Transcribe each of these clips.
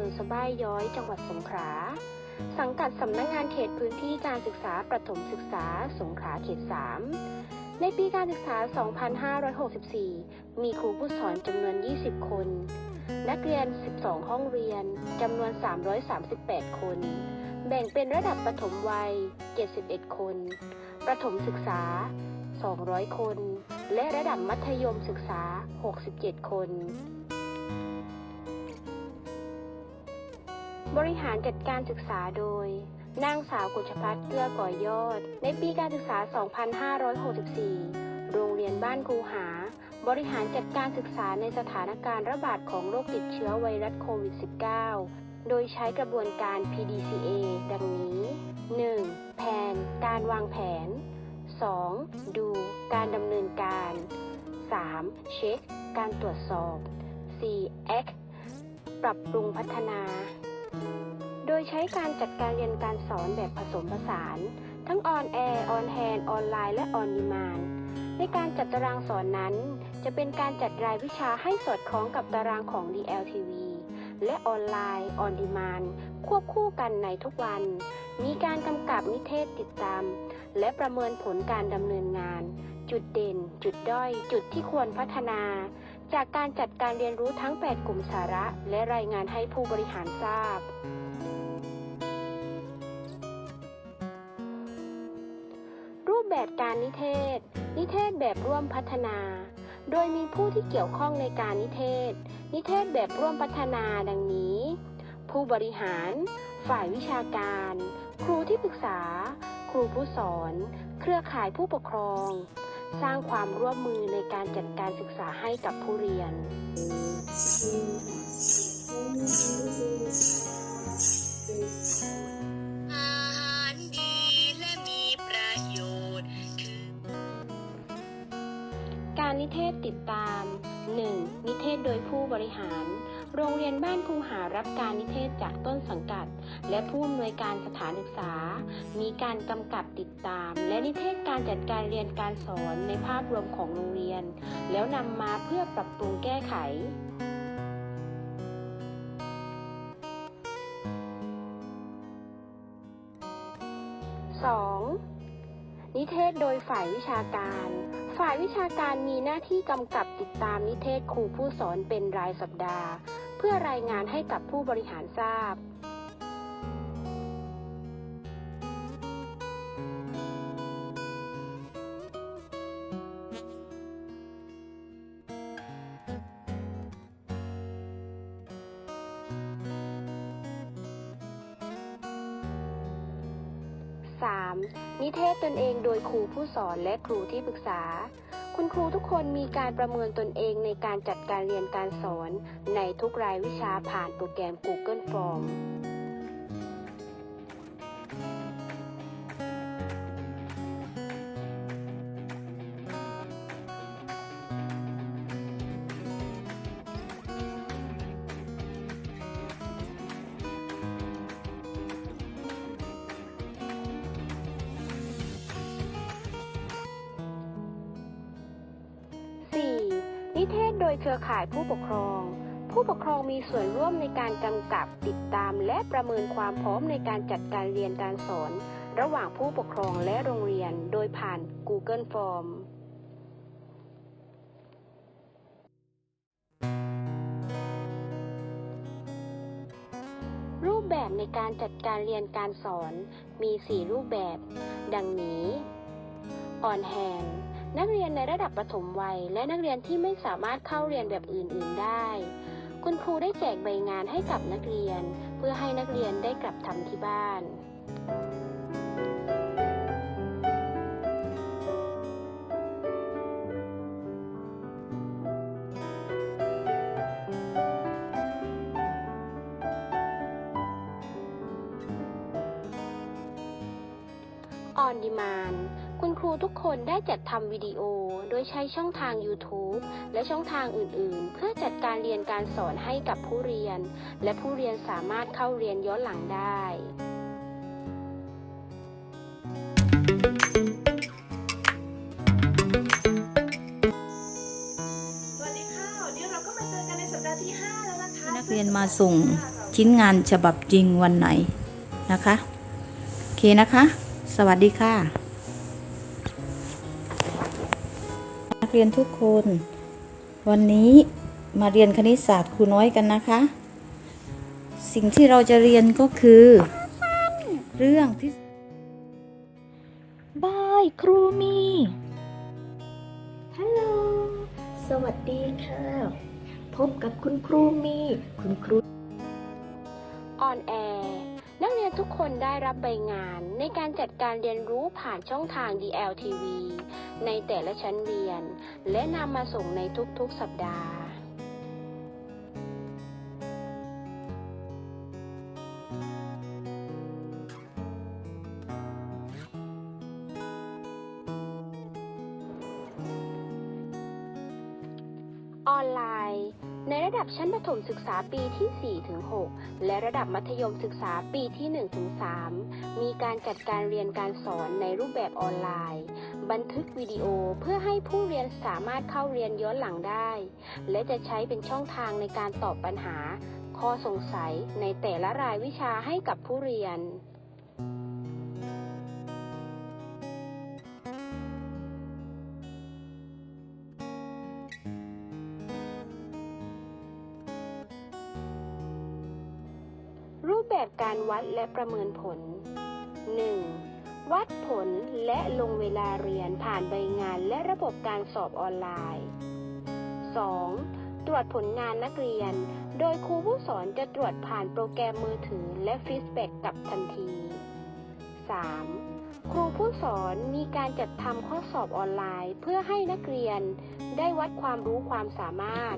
ภอสบ้ายย้อย จังหวัดสงขลา สังกัดสำนักงานเขตพื้นที่การศึกษาประถมศึกษาสงขลาเขต 3 ในปีการศึกษา 2564 มีครูผู้สอนจำนวน 20 คน นักเรียน 12 ห้องเรียน จำนวน 338 คน แบ่งเป็นระดับประถมวัย 71 คน ประถมศึกษา 200 คน และระดับมัธยมศึกษา 67 คน บริหารจัดการศึกษาโดย นางสาวกุชพัฒน์เกื้อก่อยอด ในปีการศึกษา 2564 โรงเรียนบ้านครูหา บริหารจัดการศึกษาในสถานการณ์ระบาดของโรคติดเชื้อไวรัสโควิด -19 โดยใช้กระบวนการ PDCA ดังนี้ 1. แผน การวางแผน 2. ดู การดำเนินการ 3. เช็ค การตรวจสอบ 4. act ปรับปรุงพัฒนา โดยใช้การจัดการเรียนการสอนแบบผสมผสาน ทั้งออนแอร์ออนแฮนออนไลน์และออนดีมานในการจัดตารางสอนนั้น จะเป็นการจัดรายวิชาให้สอดคล้องกับตารางของ DLTV และออนไลน์ออนดีมานควบคู่กันในทุกวัน มีการกำกับนิเทศติดตาม และประเมินผลการดำเนินงาน จุดเด่น จุดด้อย จุดที่ควรพัฒนา จากการจัดการเรียนรู้ทั้ง 8 กลุ่มสาระ และรายงานให้ผู้บริหารทราบ การนิเทศ นิเทศแบบร่วมพัฒนา โดยมีผู้ที่เกี่ยวข้องในการนิเทศ นิเทศแบบร่วมพัฒนาดังนี้ ผู้บริหาร ฝ่ายวิชาการ ครูที่ปรึกษา ครูผู้สอน เครือข่ายผู้ปกครอง สร้างความร่วมมือในการจัดการศึกษาให้กับผู้เรียน เรียนบ้านครูหารับการนิเทศจากต้นสังกัด และผู้อำนวยการสถานศึกษา มีการกำกับติดตาม และนิเทศการจัดการเรียนการสอนในภาพรวมของโรงเรียน แล้วนำมาเพื่อปรับปรุงแก้ไข 2. นิเทศโดยฝ่ายวิชาการ ฝ่ายวิชาการมีหน้าที่กำกับติดตามนิเทศครูผู้สอนเป็นรายสัปดาห์ เพื่อรายงานให้กับผู้บริหารทราบ 3. นิเทศตนเองโดยครูผู้สอนและครูที่ปรึกษา คุณครูทุกคนมีการประเมินตนเองในการจัดการเรียนการสอนในทุกรายวิชาผ่านโปรแกรม Google Form นิเทศโดยเครือข่ายผู้ปกครอง ผู้ปกครองมีส่วนร่วมในการกำกับติดตามและประเมินความพร้อมในการจัดการเรียนการสอน ระหว่างผู้ปกครองและโรงเรียน โดยผ่าน Google Form รูปแบบในการจัดการเรียนการสอนมี 4 รูปแบบ ดังนี้ on hand นักเรียนในระดับประถมวัย และนักเรียนที่ไม่สามารถเข้าเรียนแบบอื่น ๆ ได้ คุณครูได้แจกใบงานให้กับนักเรียน เพื่อให้นักเรียนได้กลับทำที่บ้าน On Demand คุณครูทุกคนได้จัดทำวิดีโอ โดยใช้ช่องทาง YouTube และช่องทางอื่นๆ เพื่อจัดการเรียนการสอนให้กับผู้เรียน และผู้เรียนสามารถเข้าเรียนย้อนหลังได้สวัสดีค่ะวันนี้เราก็มาเจอกันในสัปดาห์ที่5แล้วนะคะนักเรียนมาส่งชิ้นงานฉบับจริงวันไหนนะคะ โอเคนะคะ สวัสดีค่ะ เรียนทุกคน วันนี้มาเรียนคณิตศาสตร์ครูน้อยกันนะคะ สิ่งที่เราจะเรียนก็คือ เรื่องที่บายครูมีฮัลโหลสวัสดีค่ะ พบกับคุณครูมี คุณครูออนแอร์ นักเรียนทุกคนได้รับใบงานในการจัดการเรียนรู้ผ่านช่องทาง DLTV ในแต่ละชั้นเรียน และนำมาส่งในทุกๆสัปดาห์ ออนไลน์ ในระดับชั้นประถมศึกษาปีที่ 4-6 และระดับมัธยมศึกษาปีที่ 1-3 มีการจัดการเรียนการสอนในรูปแบบออนไลน์ บันทึกวิดีโอเพื่อให้ผู้เรียนสามารถเข้าเรียนย้อนหลังได้ และจะใช้เป็นช่องทางในการตอบปัญหา ข้อสงสัยในแต่ละรายวิชาให้กับผู้เรียน รูปแบบการวัดและประเมินผล 1. วัดผลและลงเวลาเรียนผ่านใบงานและระบบการสอบออนไลน์ 2. ตรวจผลงานนักเรียน โดยครูผู้สอนจะตรวจผ่านโปรแกรมมือถือและฟีดแบ็กกลับทันที 3. ครูผู้สอนมีการจัดทำข้อสอบออนไลน์ เพื่อให้นักเรียนได้วัดความรู้ความสามารถ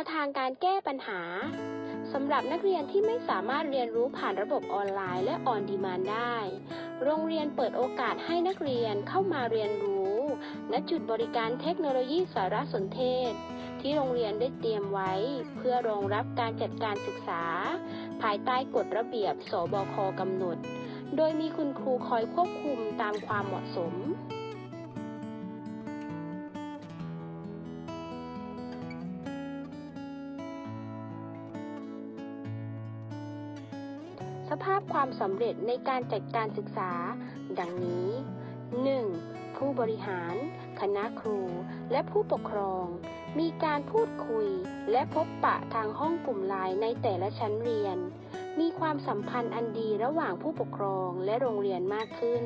วทางการแก้ปัญหาสำหรับนักเรียนที่ไม่สามารถเรียนรู้ผ่านระบบออนไลน์และออนดีมานได้ โรงเรียนเปิดโอกาสให้นักเรียนเข้ามาเรียนรู้ ณ จุดบริการเทคโนโลยีสารสนเทศ ที่โรงเรียนได้เตรียมไว้ เพื่อรองรับการจัดการศึกษา ภายใต้กฎระเบียบ สบคกำหนด โดยมีคุณครูคอยควบคุมตามความเหมาะสม สภาพความสำเร็จในการจัดการศึกษา ดังนี้ 1. ผู้บริหาร คณะครู และผู้ปกครอง มีการพูดคุย และพบปะทางห้องกลุ่มไลน์ในแต่ละชั้นเรียน มีความสัมพันธ์อันดีระหว่างผู้ปกครองและโรงเรียนมากขึ้น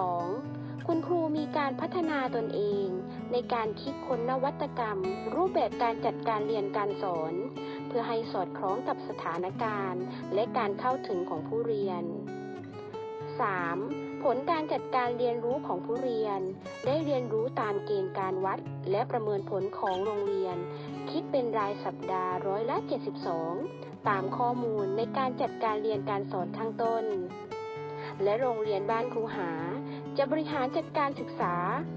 2. คุณครูมีการพัฒนาตนเอง ในการคิดค้นนวัตกรรม รูปแบบการจัดการเรียนการสอน เพื่อให้สอดคล้องกับสถานการณ์ และการเข้าถึงของผู้เรียน 3. ผลการจัดการเรียนรู้ของผู้เรียน ได้เรียนรู้ตามเกณฑ์การวัด และประเมินผลของโรงเรียน คิดเป็นรายสัปดาห์ร้อยละ 72 ตามข้อมูลในการจัดการเรียนการสอนข้างต้น และโรงเรียนบ้านครูหา จะบริหารจัดการศึกษา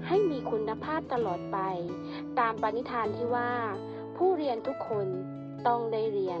ให้มีคุณภาพตลอดไป ตามปณิธานที่ว่า ผู้เรียนทุกคนต้องได้เรียน